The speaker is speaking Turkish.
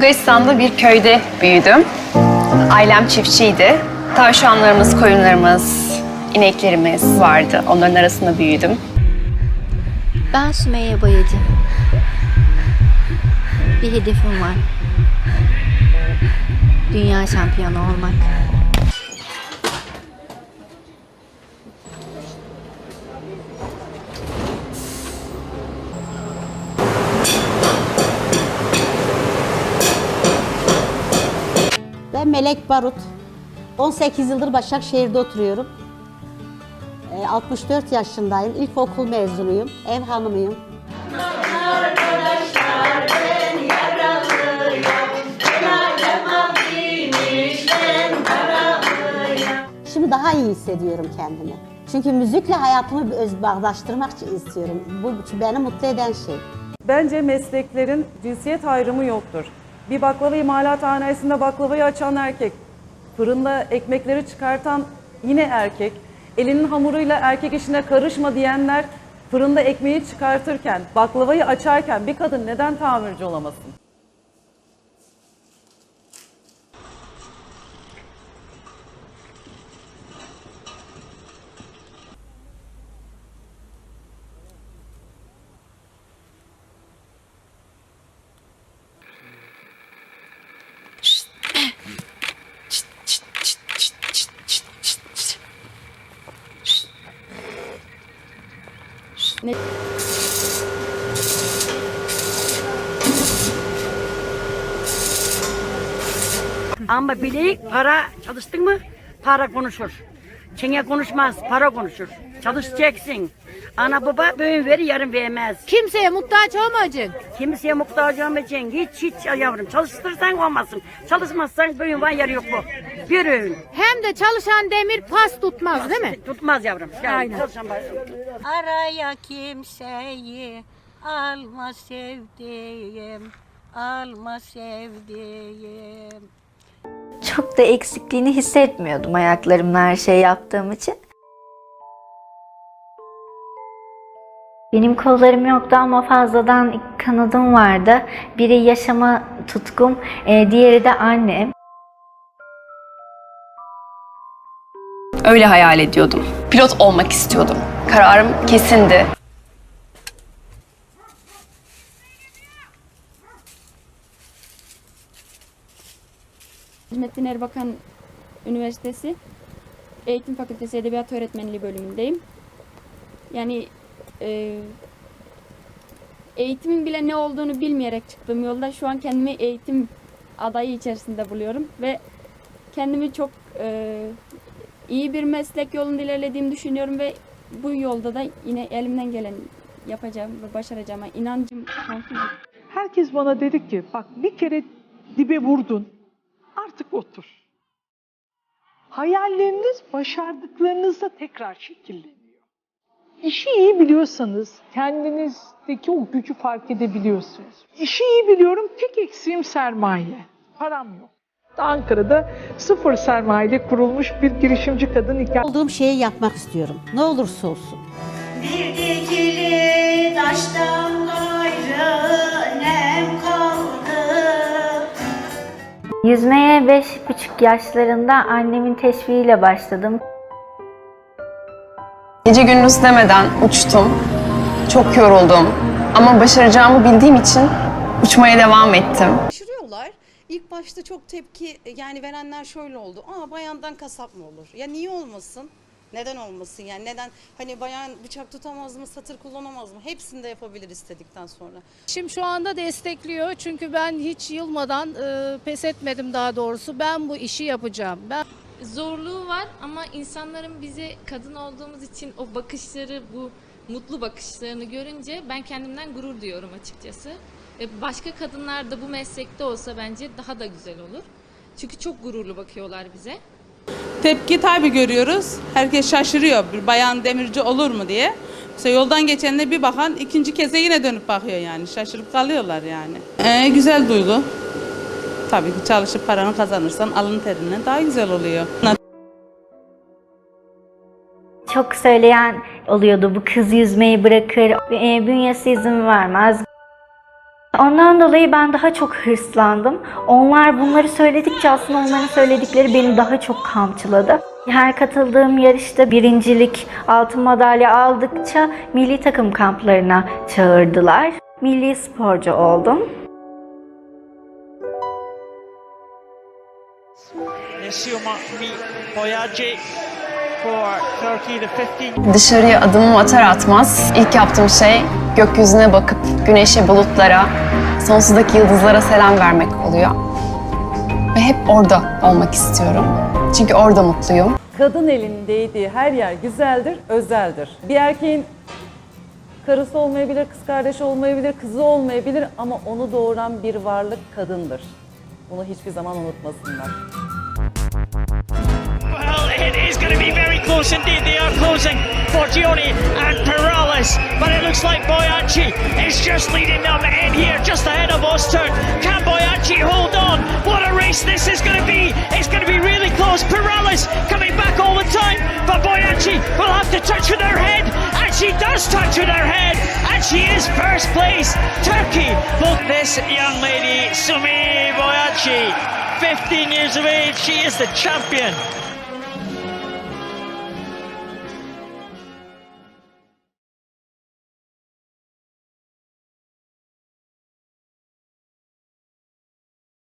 Bulgaristan'da bir köyde büyüdüm. Ailem çiftçiydi. Tavşanlarımız, koyunlarımız, ineklerimiz vardı. Onların arasında büyüdüm. Ben Sümeyye Bayacı. Bir hedefim var. Dünya şampiyonu olmak. Ben Melek Barut. 18 yıldır Başakşehir'de oturuyorum. Ee, 64 yaşındayım. İlkokul mezunuyum. Ev hanımıyım. Şimdi daha iyi hissediyorum kendimi. Çünkü müzikle hayatımı öz bağdaştırmak istiyorum. Bu beni mutlu eden şey. Bence mesleklerin cinsiyet ayrımı yoktur. Bir baklava imalathanesinde baklavayı açan erkek, fırında ekmekleri çıkartan yine erkek, elinin hamuruyla erkek işine karışma diyenler fırında ekmeği çıkartırken, baklavayı açarken bir kadın neden tamirci olamasın? Ama bileyik para çalıştın mı para konuşur. Çenge konuşmaz para konuşur. Çalışacaksın. Ana baba bugün verir yarın vermez. Kimseye muhtaç olmayacaksın. Kimseye muhtaç olmayacaksın. Hiç hiç yavrum çalıştırsan olmasın. Çalışmazsan bugün var yarı yok bu. Bir öğün. Hem de çalışan demir pas tutmaz değil mi? Tutmaz yavrum. Yani Aynen. Çalışan Araya kimseyi alma sevdiğim, alma sevdiğim. Çok da eksikliğini hissetmiyordum ayaklarımla her şey yaptığım için. Benim kollarım yoktu ama fazladan kanadım vardı. Biri yaşama tutkum, e, diğeri de annem. Öyle hayal ediyordum. Pilot olmak istiyordum. Kararım kesindi. Hizmettin Erbakan Üniversitesi Eğitim Fakültesi Edebiyat Öğretmenliği bölümündeyim. Yani e, eğitimin bile ne olduğunu bilmeyerek çıktığım yolda şu an kendimi eğitim adayı içerisinde buluyorum ve kendimi çok e, iyi bir meslek yolunda ilerlediğimi düşünüyorum ve bu yolda da yine elimden gelen yapacağım ve başaracağıma inancım. Herkes bana dedi ki bak bir kere dibe vurdun artık otur. Hayalleriniz başardıklarınızda tekrar şekilleniyor. İşi iyi biliyorsanız kendinizdeki o gücü fark edebiliyorsunuz. İşi iyi biliyorum tek eksiğim sermaye. Param yok. Ankara'da sıfır sermayeyle kurulmuş bir girişimci kadın hikayesi. Olduğum şeyi yapmak istiyorum. Ne olursa olsun. Bir dikili taştan gayrı Yüzmeye beş buçuk yaşlarında annemin teşviğiyle başladım. Gece gündüz demeden uçtum. Çok yoruldum. Ama başaracağımı bildiğim için uçmaya devam ettim. Şaşırıyorlar. İlk başta çok tepki yani verenler şöyle oldu. Aa bayandan kasap mı olur? Ya niye olmasın? Neden olmasın yani neden hani bayan bıçak tutamaz mı satır kullanamaz mı hepsini de yapabilir istedikten sonra. Şimdi şu anda destekliyor çünkü ben hiç yılmadan e, pes etmedim daha doğrusu. Ben bu işi yapacağım. Ben zorluğu var ama insanların bize kadın olduğumuz için o bakışları bu mutlu bakışlarını görünce ben kendimden gurur duyuyorum açıkçası. Ve başka kadınlar da bu meslekte olsa bence daha da güzel olur. Çünkü çok gururlu bakıyorlar bize. Tepki tabi görüyoruz. Herkes şaşırıyor. Bir bayan demirci olur mu diye. Mesela yoldan geçenle bir bakan ikinci keze yine dönüp bakıyor yani. Şaşırıp kalıyorlar yani. Ee, güzel duygu. Tabii ki çalışıp paranı kazanırsan alın terinden daha güzel oluyor. Çok söyleyen oluyordu bu kız yüzmeyi bırakır, e, bünyesi izin vermez. Ondan dolayı ben daha çok hırslandım. Onlar bunları söyledikçe aslında onların söyledikleri beni daha çok kamçıladı. Her katıldığım yarışta birincilik, altın madalya aldıkça milli takım kamplarına çağırdılar. Milli sporcu oldum. Turkey, the 15. Dışarıya adımımı atar atmaz ilk yaptığım şey gökyüzüne bakıp güneşe, bulutlara, sonsuzdaki yıldızlara selam vermek oluyor. Ve hep orada olmak istiyorum. Çünkü orada mutluyum. Kadın elinin değdiği her yer güzeldir, özeldir. Bir erkeğin karısı olmayabilir, kız kardeşi olmayabilir, kızı olmayabilir ama onu doğuran bir varlık kadındır. Bunu hiçbir zaman unutmasınlar. It is going to be very close indeed. They are closing for Gioni and Perales, but it looks like Boyachi is just leading them in here, just ahead of Ostern. Can Boyachi hold on? What a race this is going to be! It's going to be really close. Perales coming back all the time, but Boyachi will have to touch with her head, and she does touch with her head, and she is first place. Turkey. Look, this young lady, Sumi Boyachi, 15 years of age, she is the champion